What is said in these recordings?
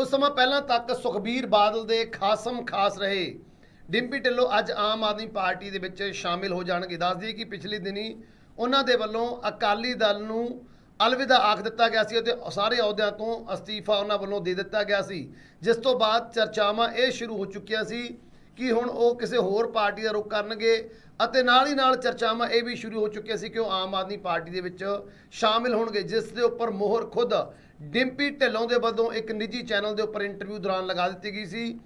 ਕੁਝ ਸਮਾਂ ਪਹਿਲਾਂ ਤੱਕ ਸੁਖਬੀਰ ਬਾਦਲ ਦੇ ਖਾਸਮ ਖਾਸ ਰਹੇ। ਡਿੰਪੀ ਢਿੱਲੋਂ ਅੱਜ ਆਮ ਆਦਮੀ ਪਾਰਟੀ ਦੇ ਵਿੱਚ ਸ਼ਾਮਿਲ ਹੋ ਜਾਣਗੇ। ਦੱਸ ਦਈਏ ਕਿ ਪਿਛਲੇ ਦਿਨੀ ਉਹਨਾਂ ਦੇ ਵੱਲੋਂ ਅਕਾਲੀ ਦਲ ਨੂੰ ਅਲਵਿਦਾ ਆਖ ਦਿੱਤਾ ਗਿਆ ਸੀ ਅਤੇ ਸਾਰੇ ਅਹੁਦਿਆਂ ਤੋਂ ਅਸਤੀਫਾ ਉਹਨਾਂ ਵੱਲੋਂ ਦੇ ਦਿੱਤਾ ਗਿਆ ਸੀ। ਜਿਸ ਤੋਂ ਬਾਅਦ ਚਰਚਾਵਾਂ ਇਹ ਸ਼ੁਰੂ ਹੋ ਚੁੱਕੀਆਂ ਸੀ ਕਿ ਹੁਣ ਉਹ ਕਿਸੇ ਹੋਰ ਪਾਰਟੀ ਦਾ ਰੁਖ ਕਰਨਗੇ ਅਤੇ ਨਾਲ ਹੀ ਨਾਲ ਚਰਚਾਵਾਂ ਇਹ ਵੀ ਸ਼ੁਰੂ ਹੋ ਚੁੱਕੀਆਂ ਸੀ ਕਿ ਉਹ ਆਮ ਆਦਮੀ ਪਾਰਟੀ ਦੇ ਵਿੱਚ ਸ਼ਾਮਿਲ ਹੋਣਗੇ, ਜਿਸ ਦੇ ਉੱਪਰ ਮੋਹਰ ਖੁਦ ਡਿੰਪੀ ਢਿੱਲੋਂ ਦੇ ਵੱਲੋਂ ਇੱਕ ਨਿੱਜੀ ਚੈਨਲ ਦੇ ਉੱਪਰ ਇੰਟਰਵਿਊ ਦੌਰਾਨ ਲਗਾ ਦਿੱਤੀ ਗਈ ਸੀ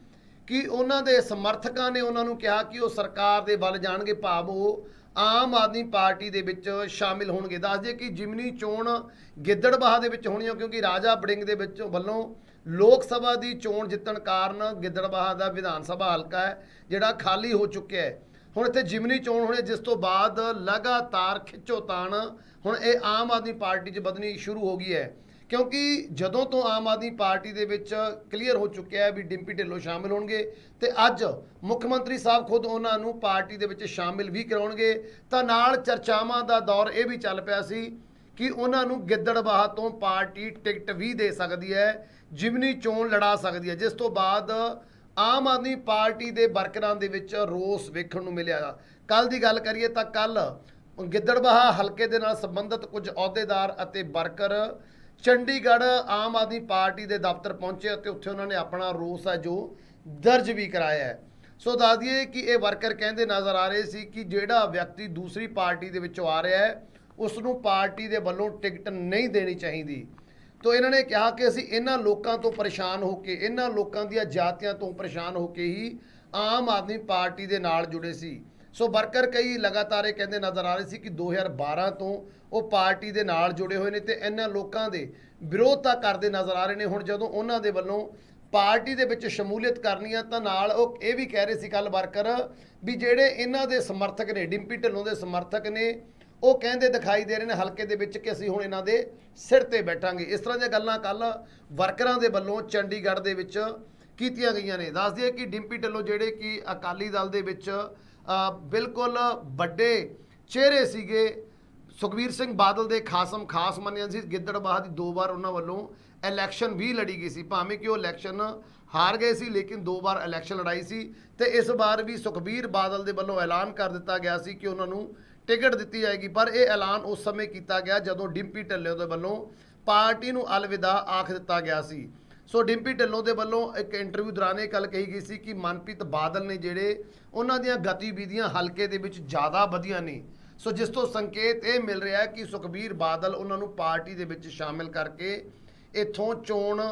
ਕਿ ਉਹਨਾਂ ਦੇ ਸਮਰਥਕਾਂ ਨੇ ਉਹਨਾਂ ਨੂੰ ਕਿਹਾ ਕਿ ਉਹ ਸਰਕਾਰ ਦੇ ਵੱਲ ਜਾਣਗੇ, ਭਾਵ ਉਹ ਆਮ ਆਦਮੀ ਪਾਰਟੀ ਦੇ ਵਿੱਚ ਸ਼ਾਮਿਲ ਹੋਣਗੇ। ਦੱਸ ਦਈਏ ਕਿ ਜਿਮਨੀ ਚੋਣ ਗਿੱਦੜਬਾਹਾ ਦੇ ਵਿੱਚ ਹੋਣੀ ਹੈ ਕਿਉਂਕਿ ਰਾਜਾ ਬੜਿੰਗ ਦੇ ਵਿੱਚ ਵੱਲੋਂ ਲੋਕ ਸਭਾ ਦੀ ਚੋਣ ਜਿੱਤਣ ਕਾਰਨ ਗਿੱਦੜਬਾਹਾ ਦਾ ਵਿਧਾਨ ਸਭਾ ਹਲਕਾ ਹੈ, ਜਿਹੜਾ ਖਾਲੀ ਹੋ ਚੁੱਕਿਆ ਹੈ। ਹੁਣ ਇੱਥੇ ਜਿਮਨੀ ਚੋਣ ਹੋਣੀ ਜਿਸ ਤੋਂ ਬਾਅਦ ਲਗਾਤਾਰ ਖਿੱਚੋਤਾਣ। ਹੁਣ ਇਹ ਆਮ ਆਦਮੀ ਪਾਰਟੀ 'ਚ ਵਧਣੀ ਸ਼ੁਰੂ ਹੋ ਗਈ ਹੈ। ਕਿਉਂਕਿ ਜਦੋਂ ਤੋਂ ਆਮ ਆਦਮੀ ਪਾਰਟੀ ਦੇ ਵਿੱਚ ਕਲੀਅਰ ਹੋ ਚੁੱਕਿਆ ਹੈ ਵੀ ਡਿੰਪੀ ਢਿੱਲੋਂ ਸ਼ਾਮਿਲ ਹੋਣਗੇ ਤੇ ਅੱਜ ਮੁੱਖ ਮੰਤਰੀ ਸਾਹਿਬ ਖੁਦ ਉਹਨਾਂ ਨੂੰ ਪਾਰਟੀ ਦੇ ਵਿੱਚ ਸ਼ਾਮਿਲ ਵੀ ਕਰਾਉਣਗੇ, ਤਾਂ ਨਾਲ ਚਰਚਾਵਾਂ ਦਾ ਦੌਰ ਇਹ ਵੀ ਚੱਲ ਪਿਆ ਸੀ ਕਿ ਉਹਨਾਂ ਨੂੰ ਗਿੱਦੜਬਾਹਾ ਤੋਂ ਪਾਰਟੀ ਟਿਕਟ ਵੀ ਦੇ ਸਕਦੀ ਹੈ, ਜਿਮਨੀ ਚੋਣ ਲੜਾ ਸਕਦੀ ਹੈ, ਜਿਸ ਤੋਂ ਬਾਅਦ ਆਮ ਆਦਮੀ ਪਾਰਟੀ ਦੇ ਵਰਕਰਾਂ ਦੇ ਵਿੱਚ ਰੋਸ ਵੇਖਣ ਨੂੰ ਮਿਲਿਆ। ਕੱਲ ਦੀ ਗੱਲ ਕਰੀਏ ਤਾਂ ਕੱਲ ਗਿੱਦੜਬਾਹਾ ਹਲਕੇ ਦੇ ਨਾਲ ਸੰਬੰਧਿਤ ਕੁਝ ਅਹੁਦੇਦਾਰ ਅਤੇ ਵਰਕਰ ਚੰਡੀਗੜ੍ਹ ਆਮ ਆਦਮੀ ਪਾਰਟੀ ਦੇ ਦਫ਼ਤਰ ਪਹੁੰਚੇ ਅਤੇ ਉੱਥੇ ਉਹਨਾਂ ਨੇ ਆਪਣਾ ਰੋਸ ਹੈ ਜੋ ਦਰਜ ਵੀ ਕਰਾਇਆ ਹੈ। ਸੋ ਦੱਸ ਦਈਏ ਕਿ ਇਹ ਵਰਕਰ ਕਹਿੰਦੇ ਨਜ਼ਰ ਆ ਰਹੇ ਸੀ ਕਿ ਜਿਹੜਾ ਵਿਅਕਤੀ ਦੂਸਰੀ ਪਾਰਟੀ ਦੇ ਵਿੱਚੋਂ ਆ ਰਿਹਾ ਹੈ ਉਸ ਨੂੰ ਪਾਰਟੀ ਦੇ ਵੱਲੋਂ ਟਿਕਟ ਨਹੀਂ ਦੇਣੀ ਚਾਹੀਦੀ। ਤੋ ਇਹਨਾਂ ਨੇ ਕਿਹਾ ਕਿ ਅਸੀਂ ਇਹਨਾਂ ਲੋਕਾਂ ਤੋਂ ਪਰੇਸ਼ਾਨ ਹੋ ਕੇ, ਇਹਨਾਂ ਲੋਕਾਂ ਦੀਆਂ ਜਾਤੀਆਂ ਤੋਂ ਪਰੇਸ਼ਾਨ ਹੋ ਕੇ ਹੀ ਆਮ ਆਦਮੀ ਪਾਰਟੀ ਦੇ ਨਾਲ ਜੁੜੇ ਸੀ। ਸੋ ਵਰਕਰ ਕਈ ਲਗਾਤਾਰ ਇਹ ਕਹਿੰਦੇ ਨਜ਼ਰ ਆ ਰਹੇ ਸੀ ਕਿ 2012 ਤੋਂ ਉਹ ਪਾਰਟੀ ਦੇ ਨਾਲ ਜੁੜੇ ਹੋਏ ਨੇ ਤੇ ਇਹਨਾਂ ਲੋਕਾਂ ਦੇ ਵਿਰੋਧਤਾ ਕਰਦੇ ਨਜ਼ਰ ਆ ਰਹੇ ਨੇ। ਹੁਣ ਜਦੋਂ ਉਹਨਾਂ ਦੇ ਵੱਲੋਂ ਪਾਰਟੀ ਦੇ ਵਿੱਚ ਸ਼ਮੂਲੀਅਤ ਕਰਨੀ ਆ, ਤਾਂ ਨਾਲ ਉਹ ਇਹ ਵੀ ਕਹਿ ਰਹੇ ਸੀ ਕੱਲ ਵਰਕਰ ਵੀ ਜਿਹੜੇ ਇਹਨਾਂ ਦੇ ਸਮਰਥਕ ਨੇ, ਡਿੰਪੀ ਢਿੱਲੋਂ ਦੇ ਸਮਰਥਕ ਨੇ, ਉਹ ਕਹਿੰਦੇ ਦਿਖਾਈ ਦੇ ਰਹੇ ਨੇ ਹਲਕੇ ਦੇ ਵਿੱਚ ਕਿ ਅਸੀਂ ਹੁਣ ਇਹਨਾਂ ਦੇ ਸਿਰ ਤੇ ਬੈਠਾਂਗੇ। ਇਸ ਤਰ੍ਹਾਂ ਦੀਆਂ ਗੱਲਾਂ ਕੱਲ ਵਰਕਰਾਂ ਦੇ ਵੱਲੋਂ ਚੰਡੀਗੜ੍ਹ ਦੇ ਵਿੱਚ ਕੀਤੀਆਂ ਗਈਆਂ ਨੇ। ਦੱਸ ਦਈਏ ਕਿ ਡਿੰਪੀ ਢਿੱਲੋਂ ਜਿਹੜੇ ਕਿ ਅਕਾਲੀ ਦਲ ਦੇ ਵਿੱਚ ਬਿਲਕੁਲ ਵੱਡੇ ਚਿਹਰੇ ਸੀਗੇ। ਸੁਖਵੀਰ ਸਿੰਘ ਬਾਦਲ ਦੇ ਖਾਸਮ ਖਾਸ ਮੰਨਿਆ ਸੀ। ਗਿੱਦੜਬਾਹਾ ਦੀ ਦੋ ਵਾਰ ਉਹਨਾਂ ਵੱਲੋਂ ਇਲੈਕਸ਼ਨ ਵੀ ਲੜੀ ਗਈ ਸੀ। ਭਾਵੇਂ ਕਿ ਉਹ ਇਲੈਕਸ਼ਨ ਹਾਰ ਗਏ ਸੀ, ਲੇਕਿਨ ਦੋ ਵਾਰ ਇਲੈਕਸ਼ਨ ਲੜਾਈ ਸੀ ਤੇ ਇਸ ਵਾਰ ਵੀ ਸੁਖਬੀਰ ਬਾਦਲ ਦੇ ਵੱਲੋਂ ਐਲਾਨ ਕਰ ਦਿੱਤਾ ਗਿਆ ਸੀ ਕਿ ਉਹਨਾਂ ਨੂੰ ਟਿਕਟ ਦਿੱਤੀ ਜਾਏਗੀ। ਪਰ ਇਹ ਐਲਾਨ ਉਸ ਸਮੇਂ ਕੀਤਾ ਗਿਆ ਜਦੋਂ ਡਿੰਪੀ ਢਿੱਲੋਂ ਦੇ ਵੱਲੋਂ ਪਾਰਟੀ ਨੂੰ ਅਲਵਿਦਾ ਆਖ ਦਿੱਤਾ ਗਿਆ ਸੀ। ਸੋ ਡਿੰਪੀ ਢਿੱਲੋਂ ਦੇ ਵੱਲੋਂ ਇੱਕ ਇੰਟਰਵਿਊ ਦੌਰਾਨ ਇਹ ਗੱਲ ਕਹੀ ਗਈ ਸੀ ਕਿ ਮਨਪ੍ਰੀਤ ਬਾਦਲ ਨੇ ਜਿਹੜੇ ਉਹਨਾਂ ਦੀਆਂ ਗਤੀਵਿਧੀਆਂ ਹਲਕੇ ਦੇ ਵਿੱਚ ਜ਼ਿਆਦਾ ਵਧੀਆਂ ਨੇ। ਸੋ ਜਿਸ ਤੋਂ ਸੰਕੇਤ ਇਹ ਮਿਲ ਰਿਹਾ ਹੈ ਕਿ ਸੁਖਬੀਰ ਬਾਦਲ ਉਹਨਾਂ ਨੂੰ ਪਾਰਟੀ ਦੇ ਵਿੱਚ ਸ਼ਾਮਿਲ ਕਰਕੇ ਇੱਥੋਂ ਚੋਣ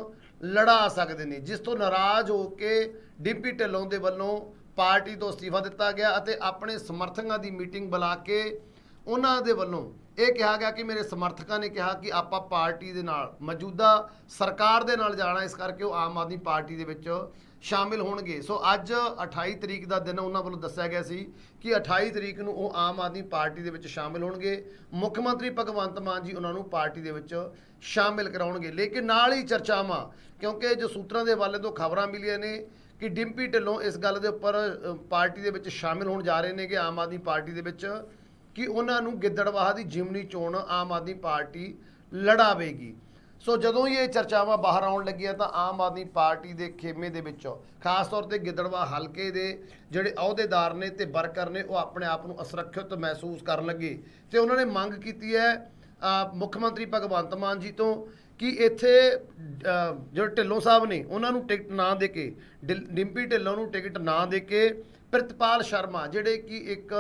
ਲੜਾ ਸਕਦੇ ਨੇ, ਜਿਸ ਤੋਂ ਨਾਰਾਜ਼ ਹੋ ਕੇ ਡਿੰਪੀ ਢਿੱਲੋਂ ਦੇ ਵੱਲੋਂ ਪਾਰਟੀ ਤੋਂ ਅਸਤੀਫਾ ਦਿੱਤਾ ਗਿਆ ਅਤੇ ਆਪਣੇ ਸਮਰਥਕਾਂ ਦੀ ਮੀਟਿੰਗ ਬੁਲਾ ਕੇ ਉਹਨਾਂ ਦੇ ਵੱਲੋਂ ਇਹ ਕਿਹਾ ਗਿਆ ਕਿ ਮੇਰੇ ਸਮਰਥਕਾਂ ਨੇ ਕਿਹਾ ਕਿ ਆਪਾਂ ਪਾਰਟੀ ਦੇ ਨਾਲ, ਮੌਜੂਦਾ ਸਰਕਾਰ ਦੇ ਨਾਲ ਜਾਣਾ, ਇਸ ਕਰਕੇ ਉਹ ਆਮ ਆਦਮੀ ਪਾਰਟੀ ਦੇ ਵਿੱਚ ਸ਼ਾਮਿਲ ਹੋਣਗੇ। ਸੋ ਅੱਜ 28 ਤਰੀਕ ਦਾ ਦਿਨ ਉਹਨਾਂ ਵੱਲੋਂ ਦੱਸਿਆ ਗਿਆ ਸੀ ਕਿ 28 ਤਰੀਕ ਨੂੰ ਉਹ ਆਮ ਆਦਮੀ ਪਾਰਟੀ ਦੇ ਵਿੱਚ ਸ਼ਾਮਿਲ ਹੋਣਗੇ। ਮੁੱਖ ਮੰਤਰੀ ਭਗਵੰਤ ਮਾਨ ਜੀ ਉਹਨਾਂ ਨੂੰ ਪਾਰਟੀ ਦੇ ਵਿੱਚ ਸ਼ਾਮਿਲ ਕਰਾਉਣਗੇ। ਲੇਕਿਨ ਨਾਲ ਹੀ ਚਰਚਾਵਾਂ, ਕਿਉਂਕਿ ਜੋ ਸੂਤਰਾਂ ਦੇ ਵੱਲੇ ਤੋਂ ਖਬਰਾਂ ਮਿਲੀਆਂ ਨੇ ਕਿ ਡਿੰਪੀ ਢਿੱਲੋਂ ਇਸ ਗੱਲ ਦੇ ਉੱਪਰ ਪਾਰਟੀ ਦੇ ਵਿੱਚ ਸ਼ਾਮਿਲ ਹੋਣ ਜਾ ਰਹੇ ਨੇ ਕਿ ਆਮ ਆਦਮੀ ਪਾਰਟੀ ਦੇ ਵਿੱਚ ਕਿ ਉਹਨਾਂ ਨੂੰ ਗਿੱਦੜਵਾਹਾ ਦੀ ਜਿਮਨੀ ਚੋਣ ਆਮ ਆਦਮੀ ਪਾਰਟੀ ਲੜਾਵੇਗੀ। ਸੋ ਜਦੋਂ ਹੀ ਇਹ ਚਰਚਾਵਾਂ ਬਾਹਰ ਆਉਣ ਲੱਗੀਆਂ ਤਾਂ ਆਮ ਆਦਮੀ ਪਾਰਟੀ ਦੇ ਖੇਮੇ ਦੇ ਵਿੱਚੋਂ ਖਾਸ ਤੌਰ ਤੇ ਗਿੱਦੜਵਾ ਹਲਕੇ ਦੇ ਜਿਹੜੇ ਅਹੁਦੇਦਾਰ ਨੇ ਤੇ ਵਰਕਰ ਨੇ ਉਹ ਆਪਣੇ ਆਪ ਨੂੰ ਅਸੁਰੱਖਿਅਤ ਮਹਿਸੂਸ ਕਰਨ ਲੱਗੇ ਤੇ ਉਹਨਾਂ ਨੇ ਮੰਗ ਕੀਤੀ ਹੈ ਮੁੱਖ ਮੰਤਰੀ ਭਗਵੰਤ ਮਾਨ ਜੀ ਤੋਂ ਕਿ ਇੱਥੇ ਅ, ਜਿਹੜੇ ਢਿੱਲੋਂ ਸਾਹਿਬ ਨੇ ਉਹਨਾਂ ਨੂੰ ਟਿਕਟ ਨਾ ਦੇ ਕੇ ਡਿਲ- ਡਿੰਪੀ ਢਿੱਲੋਂ ਨੂੰ ਟਿਕਟ ਨਾ ਦੇ ਕੇ ਪ੍ਰਿਤਪਾਲ ਸ਼ਰਮਾ ਜਿਹੜੇ ਕਿ ਇੱਕ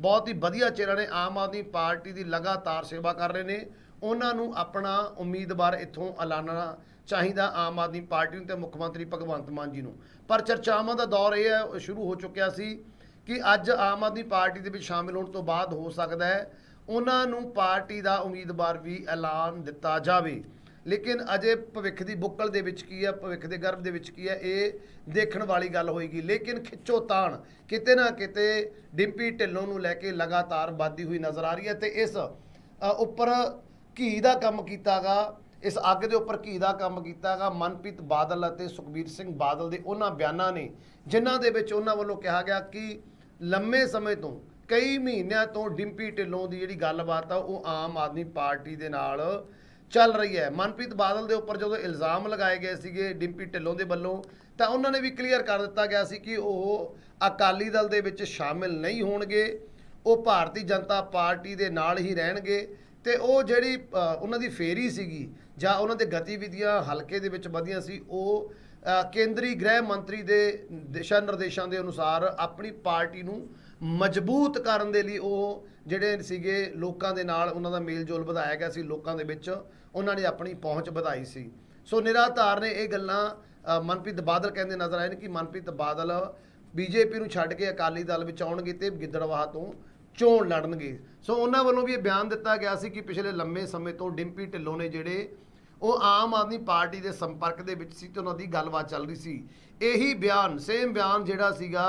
ਬਹੁਤ ਹੀ ਵਧੀਆ ਚਿਹਰਾ ਨੇ, ਆਮ ਆਦਮੀ ਪਾਰਟੀ ਦੀ ਲਗਾਤਾਰ ਸੇਵਾ ਕਰ ਰਹੇ ਨੇ। ਉਹਨਾਂ ਨੂੰ ਆਪਣਾ ਉਮੀਦਵਾਰ ਇੱਥੋਂ ਐਲਾਨਣਾ ਚਾਹੀਦਾ ਆਮ ਆਦਮੀ ਪਾਰਟੀ ਨੂੰ ਤੇ ਮੁੱਖ ਮੰਤਰੀ ਭਗਵੰਤ ਮਾਨ ਜੀ ਨੂੰ। ਪਰ ਚਰਚਾਵਾਂ ਦਾ ਦੌਰ ਇਹ ਹੈ, ਸ਼ੁਰੂ ਹੋ ਚੁੱਕਿਆ ਸੀ ਕਿ ਅੱਜ ਆਮ ਆਦਮੀ ਪਾਰਟੀ ਦੇ ਵਿੱਚ ਸ਼ਾਮਿਲ ਹੋਣ ਤੋਂ ਬਾਅਦ ਹੋ ਸਕਦਾ ਹੈ, ਉਹਨਾਂ ਨੂੰ ਪਾਰਟੀ ਦਾ ਉਮੀਦਵਾਰ ਵੀ ਐਲਾਨ ਦਿੱਤਾ ਜਾਵੇ। ਲੇਕਿਨ ਅਜੇ ਭਵਿੱਖ ਦੀ ਬੁੱਕਲ ਦੇ ਵਿੱਚ ਕੀ ਹੈ ਭਵਿੱਖ ਦੇ ਗਰਭ ਦੇ ਵਿੱਚ ਕੀ ਹੈ ਇਹ ਦੇਖਣ ਵਾਲੀ ਗੱਲ ਹੋਏਗੀ। ਲੇਕਿਨ ਖਿੱਚੋ ਤਾਣ, ਕਿਤੇ ਨਾ ਕਿਤੇ ਡਿੰਪੀ ਢਿੱਲੋਂ ਨੂੰ ਲੈ ਕੇ ਲਗਾਤਾਰ ਵੱਧਦੀ ਹੋਈ ਨਜ਼ਰ ਆ ਰਹੀ ਹੈ ਤੇ ਇਸ ਉੱਪਰ ਘੀ ਦਾ ਕੰਮ ਕੀਤਾਗਾ, ਇਸ ਅੱਗ ਦੇ ਉੱਪਰ ਘੀ ਦਾ ਕੰਮ ਕੀਤਾਗਾ, ਮਨਪ੍ਰੀਤ ਬਾਦਲ ਅਤੇ ਸੁਖਬੀਰ ਸਿੰਘ ਬਾਦਲ ਦੇ ਉਹਨਾਂ ਬਿਆਨਾਂ ਨੇ, ਜਿਨ੍ਹਾਂ ਦੇ ਵਿੱਚ ਉਹਨਾਂ ਵੱਲੋਂ ਕਿਹਾ ਗਿਆ ਕਿ ਲੰਮੇ ਸਮੇਂ ਤੋਂ, ਕਈ ਮਹੀਨਿਆਂ ਤੋਂ ਡਿੰਪੀ ਢਿੱਲੋਂ ਦੀ ਜਿਹੜੀ ਗੱਲਬਾਤ ਆ, ਉਹ ਆਮ ਆਦਮੀ ਪਾਰਟੀ ਦੇ ਨਾਲ ਚੱਲ ਰਹੀ ਹੈ। ਮਨਪ੍ਰੀਤ ਬਾਦਲ ਦੇ ਉੱਪਰ ਜਦੋਂ ਇਲਜ਼ਾਮ ਲਗਾਏ ਗਏ ਸੀਗੇ ਡਿੰਪੀ ਢਿੱਲੋਂ ਦੇ ਵੱਲੋਂ, ਤਾਂ ਉਹਨਾਂ ਨੇ ਵੀ ਕਲੀਅਰ ਕਰ ਦਿੱਤਾ ਗਿਆ ਸੀ ਕਿ ਉਹ ਅਕਾਲੀ ਦਲ ਦੇ ਵਿੱਚ ਸ਼ਾਮਿਲ ਨਹੀਂ ਹੋਣਗੇ। ਉਹ ਭਾਰਤੀ ਜਨਤਾ ਪਾਰਟੀ ਦੇ ਨਾਲ ਹੀ ਰਹਿਣਗੇ ਤੇ ਉਹ ਜਿਹੜੀ ਉਹਨਾਂ ਦੀ ਫੇਰੀ ਸੀਗੀ ਜਾਂ ਉਹਨਾਂ ਦੇ ਗਤੀਵਿਧੀਆਂ ਹਲਕੇ ਦੇ ਵਿੱਚ ਵਧੀਆਂ ਸੀ, ਉਹ ਕੇਂਦਰੀ ਗ੍ਰਹਿ ਮੰਤਰੀ ਦੇ ਦਿਸ਼ਾ ਨਿਰਦੇਸ਼ਾਂ ਦੇ ਅਨੁਸਾਰ ਆਪਣੀ ਪਾਰਟੀ ਨੂੰ ਮਜ਼ਬੂਤ ਕਰਨ ਦੇ ਲਈ ਉਹ ਜਿਹੜੇ ਸੀਗੇ ਲੋਕਾਂ ਦੇ ਨਾਲ ਉਹਨਾਂ ਦਾ ਮੇਲ ਜੋਲ ਵਧਾਇਆ ਗਿਆ ਸੀ, ਲੋਕਾਂ ਦੇ ਵਿੱਚ ਉਹਨਾਂ ਨੇ ਆਪਣੀ ਪਹੁੰਚ ਵਧਾਈ ਸੀ। ਸੋ ਨਿਰਾਧਾਰ ਨੇ ਇਹ ਗੱਲਾਂ ਮਨਪ੍ਰੀਤ ਬਾਦਲ ਕਹਿੰਦੇ ਨਜ਼ਰ ਆਏ ਨੇ ਕਿ ਮਨਪ੍ਰੀਤ ਬਾਦਲ ਬੀਜੇਪੀ ਨੂੰ ਛੱਡ ਕੇ ਅਕਾਲੀ ਦਲ ਵਿੱਚ ਆਉਣਗੇ ਤੇ ਗਿੱਦੜਵਾਹ ਤੋਂ ਚੋਣ ਲੜਨਗੇ। ਸੋ ਉਹਨਾਂ ਵੱਲੋਂ ਵੀ ਇਹ ਬਿਆਨ ਦਿੱਤਾ ਗਿਆ ਸੀ ਕਿ ਪਿਛਲੇ ਲੰਮੇ ਸਮੇਂ ਤੋਂ ਡਿੰਪੀ ਢਿੱਲੋਂ ਨੇ ਜਿਹੜੇ ਉਹ ਆਮ ਆਦਮੀ ਪਾਰਟੀ ਦੇ ਸੰਪਰਕ ਦੇ ਵਿੱਚ ਸੀ ਤੇ ਉਹਨਾਂ ਦੀ ਗੱਲਬਾਤ ਚੱਲ ਰਹੀ ਸੀ। ਇਹੀ ਬਿਆਨ ਸੇਮ ਬਿਆਨ ਜਿਹੜਾ ਸੀਗਾ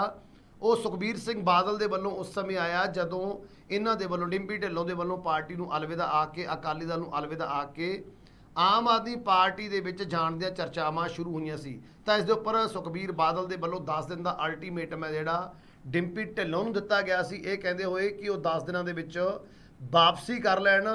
ਉਹ ਸੁਖਬੀਰ ਸਿੰਘ ਬਾਦਲ ਦੇ ਵੱਲੋਂ ਉਸ ਸਮੇਂ ਆਇਆ ਜਦੋਂ ਇਹਨਾਂ ਦੇ ਵੱਲੋਂ ਡਿੰਪੀ ਢਿੱਲੋਂ ਦੇ ਵੱਲੋਂ ਪਾਰਟੀ ਨੂੰ ਅਲਵਿਦਾ ਆ ਕੇ, ਅਕਾਲੀ ਦਲ ਨੂੰ ਅਲਵਿਦਾ ਆ ਕੇ ਆਮ ਆਦਮੀ ਪਾਰਟੀ ਦੇ ਵਿੱਚ ਜਾਣ ਦੀਆਂ ਚਰਚਾਵਾਂ ਸ਼ੁਰੂ ਹੋਈਆਂ ਸੀ। ਤਾਂ ਇਸ ਦੇ ਉੱਪਰ ਸੁਖਬੀਰ ਬਾਦਲ ਦੇ ਵੱਲੋਂ 10 ਦਿਨ ਦਾ ਅਲਟੀਮੇਟਮ ਹੈ ਜਿਹੜਾ ਡਿੰਪੀ ਢਿੱਲੋਂ ਨੂੰ ਦਿੱਤਾ ਗਿਆ ਸੀ। ਇਹ ਕਹਿੰਦੇ ਹੋਏ ਕਿ ਉਹ 10 ਦਿਨਾਂ ਦੇ ਵਿੱਚ ਵਾਪਸੀ ਕਰ ਲੈਣ।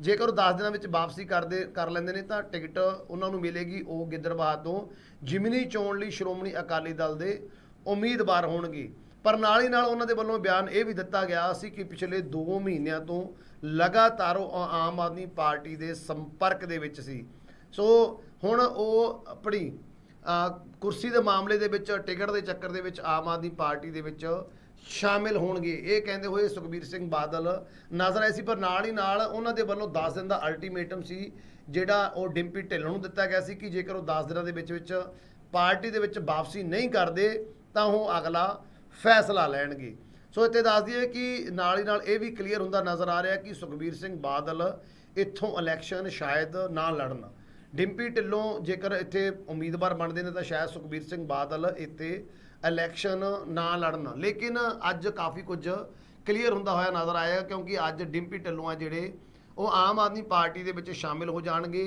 ਜੇਕਰ ਉਹ 10 ਦਿਨਾਂ ਵਿੱਚ ਵਾਪਸੀ ਕਰਦੇ, ਕਰ ਲੈਂਦੇ ਨੇ ਤਾਂ ਟਿਕਟ ਉਹਨਾਂ ਨੂੰ ਮਿਲੇਗੀ ਉਹ ਗਿੱਦੜਬਾਹ ਤੋਂ। ਜਿਮਨੀ ਚੋਣ ਲਈ ਸ਼੍ਰੋਮਣੀ ਅਕਾਲੀ ਦਲ ਦੇ ਉਮੀਦਵਾਰ ਹੋਣਗੇ। ਪਰ ਨਾਲ ਹੀ ਨਾਲ ਉਹਨਾਂ ਦੇ ਵੱਲੋਂ ਬਿਆਨ ਇਹ ਵੀ ਦਿੱਤਾ ਗਿਆ ਸੀ ਕਿ ਪਿਛਲੇ 2 ਮਹੀਨਿਆਂ ਤੋਂ ਲਗਾਤਾਰ ਉਹ ਆਮ ਆਦਮੀ ਪਾਰਟੀ ਦੇ ਸੰਪਰਕ ਦੇ ਵਿੱਚ ਸੀ। ਸੋ ਹੁਣ ਉਹ ਆਪਣੀ ਕੁਰਸੀ ਦੇ ਮਾਮਲੇ ਦੇ ਵਿੱਚ, ਟਿਕਟ ਦੇ ਚੱਕਰ ਦੇ ਵਿੱਚ ਆਮ ਆਦਮੀ ਪਾਰਟੀ ਦੇ ਵਿੱਚ ਸ਼ਾਮਿਲ ਹੋਣਗੇ। ਇਹ ਕਹਿੰਦੇ ਹੋਏ ਸੁਖਬੀਰ ਸਿੰਘ ਬਾਦਲ ਨਜ਼ਰ ਆਏ ਸੀ, ਪਰ ਨਾਲ ਹੀ ਨਾਲ ਉਹਨਾਂ ਦੇ ਵੱਲੋਂ 10 ਦਿਨ ਦਾ ਅਲਟੀਮੇਟਮ ਸੀ, ਜਿਹੜਾ ਉਹ ਡਿੰਪੀ ਢਿੱਲੋਂ ਨੂੰ ਦਿੱਤਾ ਗਿਆ ਸੀ ਕਿ ਜੇਕਰ ਉਹ 10 ਦਿਨਾਂ ਦੇ ਵਿੱਚ ਵਿੱਚ ਪਾਰਟੀ ਦੇ ਵਿੱਚ ਵਾਪਸੀ ਨਹੀਂ ਕਰਦੇ ਤਾਂ ਉਹ ਅਗਲਾ ਫੈਸਲਾ ਲੈਣਗੇ। ਸੋ ਇੱਥੇ ਦੱਸ ਦਈਏ ਕਿ ਨਾਲ ਹੀ ਨਾਲ ਇਹ ਵੀ ਕਲੀਅਰ ਹੁੰਦਾ ਨਜ਼ਰ ਆ ਰਿਹਾ ਕਿ ਸੁਖਬੀਰ ਸਿੰਘ ਬਾਦਲ ਇੱਥੋਂ ਇਲੈਕਸ਼ਨ ਸ਼ਾਇਦ ਨਾ ਲੜਨ। ਡਿੰਪੀ ਢਿੱਲੋਂ ਜੇਕਰ ਇੱਥੇ ਉਮੀਦਵਾਰ ਬਣਦੇ ਨੇ ਤਾਂ ਸ਼ਾਇਦ ਸੁਖਬੀਰ ਸਿੰਘ ਬਾਦਲ ਇੱਥੇ ਇਲੈਕਸ਼ਨ ਨਾ ਲੜਨ। ਲੇਕਿਨ ਅੱਜ ਕਾਫੀ ਕੁਝ ਕਲੀਅਰ ਹੁੰਦਾ ਹੋਇਆ ਨਜ਼ਰ ਆਇਆ ਕਿਉਂਕਿ ਅੱਜ ਡਿੰਪੀ ਢਿੱਲੋਂ ਆ ਜਿਹੜੇ ਉਹ ਆਮ ਆਦਮੀ ਪਾਰਟੀ ਦੇ ਵਿੱਚ ਸ਼ਾਮਿਲ ਹੋ ਜਾਣਗੇ।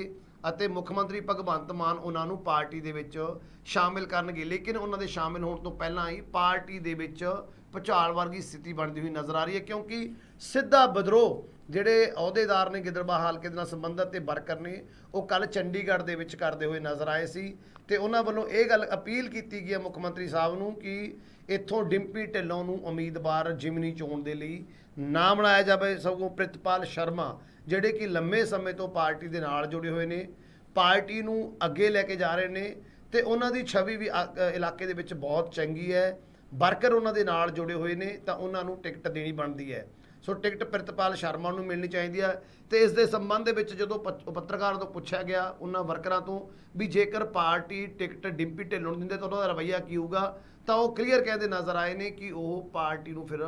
ਅਤੇ ਮੁੱਖ ਮੰਤਰੀ ਭਗਵੰਤ ਮਾਨ ਉਹਨਾਂ ਨੂੰ ਪਾਰਟੀ ਦੇ ਵਿੱਚ ਸ਼ਾਮਿਲ ਕਰਨਗੇ। ਲੇਕਿਨ ਉਹਨਾਂ ਦੇ ਸ਼ਾਮਿਲ ਹੋਣ ਤੋਂ ਪਹਿਲਾਂ ਹੀ ਪਾਰਟੀ ਦੇ ਵਿੱਚ ਭੁਚਾਲ ਵਰਗੀ ਸਥਿਤੀ ਬਣਦੀ ਹੋਈ ਨਜ਼ਰ ਆ ਰਹੀ ਹੈ, ਕਿਉਂਕਿ ਸਿੱਧਾ ਵਿਦਰੋਹ ਜਿਹੜੇ ਅਹੁਦੇਦਾਰ ਨੇ ਗਿੱਦੜਬਾਹਾ ਹਲਕੇ ਦੇ ਨਾਲ ਸੰਬੰਧਤ ਤੇ ਵਰਕਰ ਨੇ, ਉਹ ਕੱਲ ਚੰਡੀਗੜ੍ਹ ਦੇ ਵਿੱਚ ਕਰਦੇ ਹੋਏ ਨਜ਼ਰ ਆਏ ਸੀ। ਤੇ ਉਹਨਾਂ ਵੱਲੋਂ ਇਹ ਗੱਲ ਅਪੀਲ ਕੀਤੀ ਗਈ ਹੈ ਮੁੱਖ ਮੰਤਰੀ ਸਾਹਿਬ ਨੂੰ ਕਿ ਇੱਥੋਂ ਡਿੰਪੀ ਢਿੱਲੋਂ ਨੂੰ ਉਮੀਦਵਾਰ ਜਿਮਨੀ ਚੋਣ ਦੇ ਲਈ ਨਾ ਬਣਾਇਆ ਜਾਵੇ। ਸਗੋਂ ਪ੍ਰਿਤਪਾਲ ਸ਼ਰਮਾ ਜਿਹੜੇ ਕਿ ਲੰਮੇ ਸਮੇਂ ਤੋਂ ਪਾਰਟੀ ਦੇ ਨਾਲ ਜੁੜੇ ਹੋਏ ਨੇ ਪਾਰਟੀ ਨੂੰ ਅੱਗੇ ਲੈ ਕੇ ਜਾ ਰਹੇ ਨੇ ਤੇ ਉਹਨਾਂ ਦੀ ਛਵੀ ਵੀ ਅ- ਅ, ਇਲਾਕੇ ਦੇ ਵਿੱਚ ਬਹੁਤ ਚੰਗੀ ਹੈ। ਵਰਕਰ ਉਹਨਾਂ ਦੇ ਨਾਲ ਜੁੜੇ ਹੋਏ ਨੇ ਤਾਂ ਉਹਨਾਂ ਨੂੰ ਟਿਕਟ ਦੇਣੀ ਬਣਦੀ ਹੈ। ਸੋ ਟਿਕਟ ਪ੍ਰਿਤਪਾਲ ਸ਼ਰਮਾ ਨੂੰ ਮਿਲਣੀ ਚਾਹੀਦੀ ਹੈ ਤੇ ਇਸ ਦੇ ਸੰਬੰਧ ਦੇ ਵਿੱਚ ਜਦੋਂ ਪੱਤ- ਪੱਤਰਕਾਰਾਂ ਤੋਂ ਪੁੱਛਿਆ ਗਿਆ ਉਹਨਾਂ ਵਰਕਰਾਂ ਤੋਂ ਵੀ ਜੇਕਰ ਪਾਰਟੀ ਟਿਕਟ ਡਿੰਪੀ ਢਿੱਲੋਂ ਨੂੰ ਦਿੰਦੇ ਤਾਂ ਉਹਨਾਂ ਦਾ ਰਵੱਈਆ ਕੀ ਹੋਊਗਾ ਤਾਂ ਉਹ ਕਲੀਅਰ ਕਹਿੰਦੇ ਨਜ਼ਰ ਆਏ ਨੇ ਕਿ ਉਹ ਪਾਰਟੀ ਨੂੰ ਫਿਰ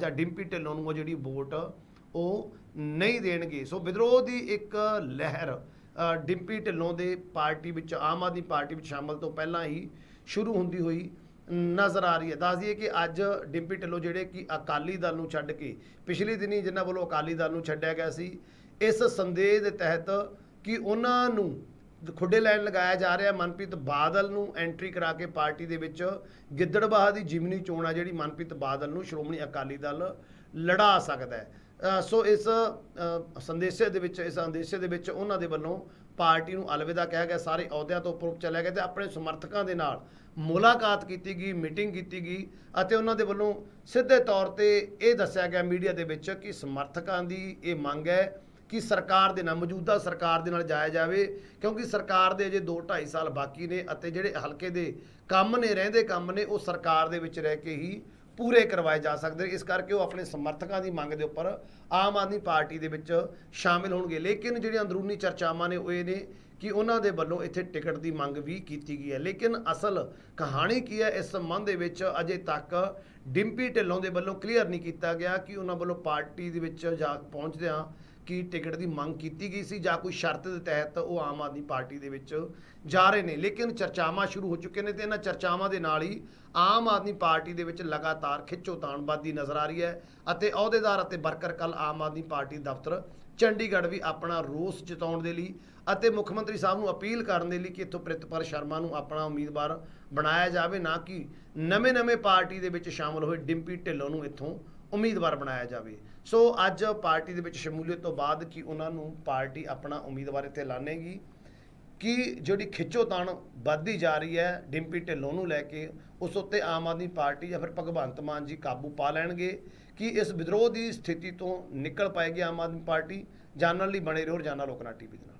ਜਾਂ ਡਿੰਪੀ ਢਿੱਲੋਂ ਨੂੰ ਉਹ ਜਿਹੜੀ ਵੋਟ ਉਹ ਨਹੀਂ ਦੇਣਗੇ। ਸੋ ਵਿਦਰੋਹ ਦੀ ਇੱਕ ਲਹਿਰ ਡਿੰਪੀ ਢਿੱਲੋਂ ਦੇ ਪਾਰਟੀ ਵਿੱਚ, ਆਮ ਆਦਮੀ ਪਾਰਟੀ ਵਿੱਚ ਸ਼ਾਮਲ ਤੋਂ ਪਹਿਲਾਂ ਹੀ ਸ਼ੁਰੂ ਹੁੰਦੀ ਹੋਈ ਨਜ਼ਰ ਆ ਰਹੀ ਹੈ। ਦੱਸ ਦਈਏ ਕਿ ਅੱਜ ਡਿੰਪੀ ਢਿੱਲੋਂ ਜਿਹੜੇ ਕਿ ਅਕਾਲੀ ਦਲ ਨੂੰ ਛੱਡ ਕੇ ਪਿਛਲੇ ਦਿਨੀ ਜਿਨ੍ਹਾਂ ਵੱਲੋਂ ਅਕਾਲੀ ਦਲ ਨੂੰ ਛੱਡਿਆ ਗਿਆ ਸੀ, ਇਸ ਸੰਦੇਸ਼ ਦੇ ਤਹਿਤ ਕਿ ਉਹਨਾਂ ਨੂੰ ਖੁੱਡੇ ਲੈਣ ਲਗਾਇਆ ਜਾ ਰਿਹਾ। ਮਨਪ੍ਰੀਤ ਬਾਦਲ ਨੂੰ ਐਂਟਰੀ ਕਰਾ ਕੇ ਪਾਰਟੀ ਦੇ ਵਿੱਚ ਗਿੱਦੜਬਾਹਾ ਦੀ ਜਿਮਨੀ ਚੋਣ ਆ ਜਿਹੜੀ ਮਨਪ੍ਰੀਤ ਬਾਦਲ ਨੂੰ ਸ਼੍ਰੋਮਣੀ ਅਕਾਲੀ ਦਲ ਲੜਾ ਸਕਦਾ ਹੈ। ਸੋ ਇਸ ਸੰਦੇਸ਼ੇ ਦੇ ਵਿੱਚ, ਇਸ ਅੰਦੇਸ਼ੇ ਦੇ ਵਿੱਚ ਉਹਨਾਂ ਦੇ ਵੱਲੋਂ ਪਾਰਟੀ ਨੂੰ ਅਲਵਿਦਾ ਕਿਹਾ ਗਿਆ। ਸਾਰੇ ਅਹੁਦਿਆਂ ਤੋਂ ਉੱਪਰ ਚਲੇ ਗਏ ਤੇ ਆਪਣੇ ਸਮਰਥਕਾਂ ਦੇ ਨਾਲ ਮੁਲਾਕਾਤ ਕੀਤੀ ਗਈ, ਮੀਟਿੰਗ ਕੀਤੀ ਗਈ ਅਤੇ ਉਹਨਾਂ ਦੇ ਵੱਲੋਂ ਸਿੱਧੇ ਤੌਰ ਤੇ ਇਹ ਦੱਸਿਆ ਗਿਆ ਮੀਡੀਆ ਦੇ ਵਿੱਚ ਕਿ ਸਮਰਥਕਾਂ ਦੀ ਇਹ ਮੰਗ ਹੈ ਕਿ ਸਰਕਾਰ ਦੇ ਨਾਲ, ਮੌਜੂਦਾ ਸਰਕਾਰ ਦੇ ਨਾਲ ਜਾਇਆ ਜਾਵੇ, ਕਿਉਂਕਿ ਸਰਕਾਰ ਦੇ ਅਜੇ 2.5 ਸਾਲ ਬਾਕੀ ਨੇ ਅਤੇ ਜਿਹੜੇ ਹਲਕੇ ਦੇ ਕੰਮ ਨੇ, ਰਹਿੰਦੇ ਕੰਮ ਨੇ, ਉਹ ਸਰਕਾਰ ਦੇ ਵਿੱਚ ਰਹਿ ਕੇ ਹੀ ਪੂਰੇ ਕਰਵਾਏ ਜਾ ਸਕਦੇ ਨੇ। ਇਸ ਕਰਕੇ ਉਹ ਆਪਣੇ ਸਮਰਥਕਾਂ ਦੀ ਮੰਗ ਦੇ ਉੱਪਰ ਆਮ ਆਦਮੀ ਪਾਰਟੀ ਦੇ ਵਿੱਚ ਸ਼ਾਮਿਲ ਹੋਣਗੇ। ਲੇਕਿਨ ਜਿਹੜੀਆਂ ਅੰਦਰੂਨੀ ਚਰਚਾਵਾਂ ਨੇ, ਉਹ ਇਹ ਨੇ ਕਿ ਉਹਨਾਂ ਦੇ ਵੱਲੋਂ ਇੱਥੇ ਟਿਕਟ ਦੀ ਮੰਗ ਵੀ ਕੀਤੀ ਗਈ ਹੈ। ਲੇਕਿਨ ਅਸਲ ਕਹਾਣੀ ਕੀ ਹੈ? ਇਸ ਸੰਬੰਧ ਦੇ ਵਿੱਚ ਅਜੇ ਤੱਕ ਡਿੰਪੀ ਢਿੱਲੋਂ ਦੇ ਵੱਲੋਂ ਕਲੀਅਰ ਨਹੀਂ ਕੀਤਾ ਗਿਆ ਕਿ ਉਹਨਾਂ ਵੱਲੋਂ ਪਾਰਟੀ ਦੇ ਵਿੱਚ ਜਾ ਪਹੁੰਚਦਿਆਂ ਕੀ ਟਿਕਟ ਦੀ ਮੰਗ ਕੀਤੀ ਗਈ ਸੀ ਜਾਂ ਕੋਈ ਸ਼ਰਤ ਦੇ ਤਹਿਤ ਉਹ ਆਮ ਆਦਮੀ ਪਾਰਟੀ ਦੇ ਵਿੱਚ ਜਾ ਰਹੇ ਨੇ। ਲੇਕਿਨ ਚਰਚਾਵਾਂ ਸ਼ੁਰੂ ਹੋ ਚੁੱਕੇ ਨੇ ਤੇ ਇਹਨਾਂ ਚਰਚਾਵਾਂ ਦੇ ਨਾਲ ਹੀ ਆਮ ਆਦਮੀ ਪਾਰਟੀ ਦੇ ਵਿੱਚ ਲਗਾਤਾਰ ਖਿੱਚੋਤਾਣ ਵੱਧਦੀ ਨਜ਼ਰ ਆ ਰਹੀ ਹੈ ਅਤੇ ਅਹੁਦੇਦਾਰ ਅਤੇ ਵਰਕਰ ਕੱਲ ਆਮ ਆਦਮੀ ਪਾਰਟੀ ਦਫ਼ਤਰ ਚੰਡੀਗੜ੍ਹ ਵੀ ਆਪਣਾ ਰੋਸ ਜਤਾਉਣ ਦੇ ਲਈ ਅਤੇ ਮੁੱਖ ਮੰਤਰੀ ਸਾਹਿਬ ਨੂੰ ਅਪੀਲ ਕਰਨ ਦੇ ਲਈ ਕਿ ਇੱਥੋਂ ਪ੍ਰਿਤਪਾਲ ਸ਼ਰਮਾ ਨੂੰ ਆਪਣਾ ਉਮੀਦਵਾਰ ਬਣਾਇਆ ਜਾਵੇ, ਨਾ ਕਿ ਨਵੇਂ-ਨਵੇਂ ਪਾਰਟੀ ਦੇ ਵਿੱਚ ਸ਼ਾਮਲ ਹੋਏ ਡਿੰਪੀ ਢਿੱਲੋਂ ਨੂੰ ਇੱਥੋਂ ਉਮੀਦਵਾਰ ਬਣਾਇਆ ਜਾਵੇ। ਸੋ ਅੱਜ ਪਾਰਟੀ ਦੇ ਵਿੱਚ ਸ਼ਮੂਲੀਅਤ ਤੋਂ ਬਾਅਦ ਕਿ ਉਹਨਾਂ ਨੂੰ ਪਾਰਟੀ ਆਪਣਾ ਉਮੀਦਵਾਰ ਇੱਥੇ ਲਾਣੇਗੀ ਕਿ ਜਿਹੜੀ ਖਿੱਚੋਤਾਣ ਵੱਧਦੀ ਜਾ ਰਹੀ ਹੈ, ਡਿੰਪੀ ਢਿੱਲੋਂ ਨੂੰ ਲੈ ਕੇ, ਉਸ ਉੱਤੇ ਆਮ ਆਦਮੀ ਪਾਰਟੀ ਜਾਂ ਫਿਰ ਭਗਵੰਤ ਮਾਨ ਜੀ ਕਾਬੂ ਪਾ ਲੈਣਗੇ? ਕਿ ਇਸ ਵਿਦਰੋਹ ਦੀ ਸਥਿਤੀ ਤੋਂ ਨਿਕਲ ਪਾਏਗੀ ਆਮ ਆਦਮੀ ਪਾਰਟੀ? ਜਾਣਨ ਲਈ ਬਣੇ ਰਹੋ ਰੋਜ਼ਾਨਾ ਲੋਕਨਾ ਟੀਵੀ ਦੇ ਨਾਲ।